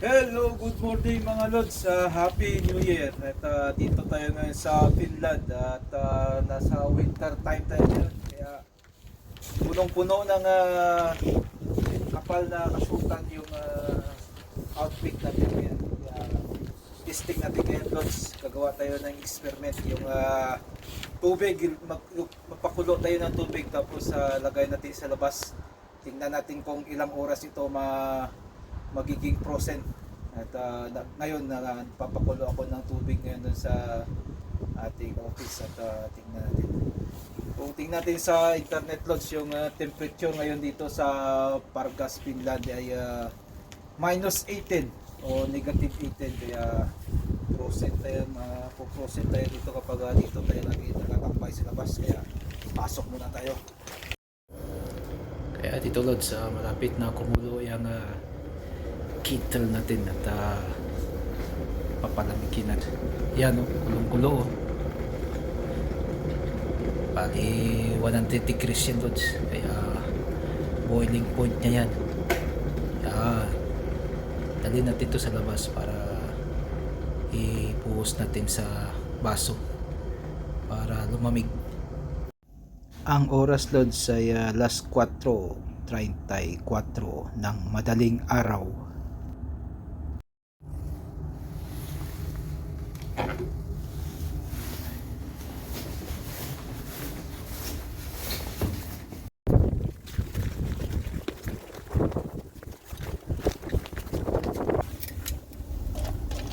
Hello, good morning mga Lods. Ah, happy New Year. At ah, dito tayo ngayon sa Finland at ah, nasa winter time tayo ngayon. Kaya punong-puno ng ah, kapal na kasutan yung ah, outfit natin ngayon. Kaya testing natin ngayon Lods. Gagawa tayo ng experiment. Yung ah, tubig, mag, magpakulo tayo ng tubig tapos ah, lagay natin sa labas. Tingnan natin kung ilang oras ito ma magiging frozen. At ah, na- ngayon na papakulo ako ng tubig ngayon dun sa ating office at ah, tingnan natin. Kung tingnan natin sa internet logs yung ah, temperature ngayon dito sa Pargas, Finland ay ah, minus 18 o negative 18 kaya frozen tayo, uh, frozen tayo dito kapag ah, dito tayo lagi nakakambay sa labas kaya pasok muna tayo. Kaya dito Lods, ah, malapit na kumulo yung uh, kettle natin at uh, papalamigin natin. Yan o, kulong-kulo o. Bali, 100 degrees yan Lods. Kaya boiling point niya yan. Kaya dali natin ito sa labas para ipuhos natin sa baso para lumamig. Ang oras Lods ay uh, last 4.34 ng madaling araw.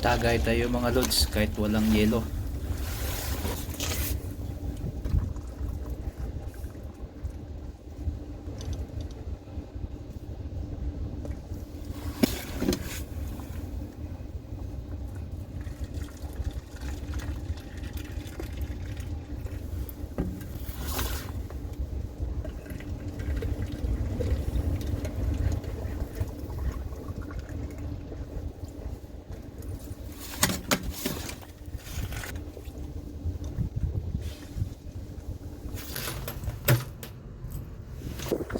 Tagay tayo mga Lods kahit walang yelo.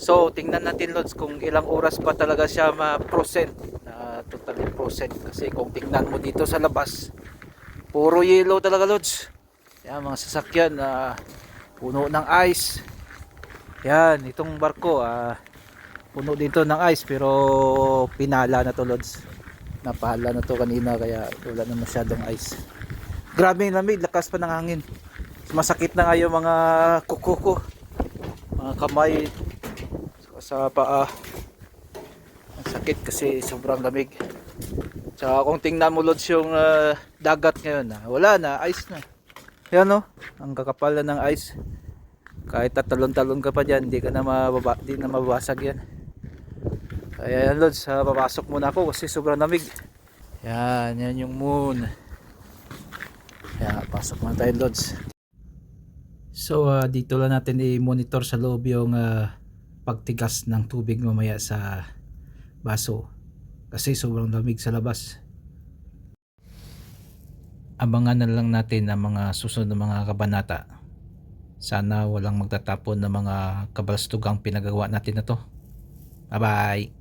So, tingnan natin Lods kung ilang oras pa talaga siya ma-procent na totally procent kasi kung tingnan mo dito sa labas puro yellow talaga Lods. Yan mga sasakyan na puno ng ice. Yan, itong barko ah puno dito ng ice pero pinala na to Lods. Napahala na to kanina kaya wala na masyadong ice. Grabe yung lamig, lakas pa ng hangin. Masakit na nga yung mga kuko ko. Mga kamay, sa paa. Ang sakit kasi sobrang lamig. Tsaka kung tingnan mo lods yung ah, dagat ngayon ah, wala na ice na. Yan no? Ang kakapal na ng ice. Kahit tatalon-talon ka pa dyan hindi ka na mababa, hindi na mababasag yan. Kaya yan lods ah, papasok muna ako kasi sobrang lamig. Yan yan yung moon. Yan pasok muna tayo lods. So ah, dito lang natin i-monitor sa loob yung ah, pagtigas ng tubig mamaya sa baso kasi sobrang lamig sa labas. Abangan na lang natin ang mga susunod na mga kabanata. Sana walang magtatapon ng mga kabalastugang pinagawa natin na to. Bye bye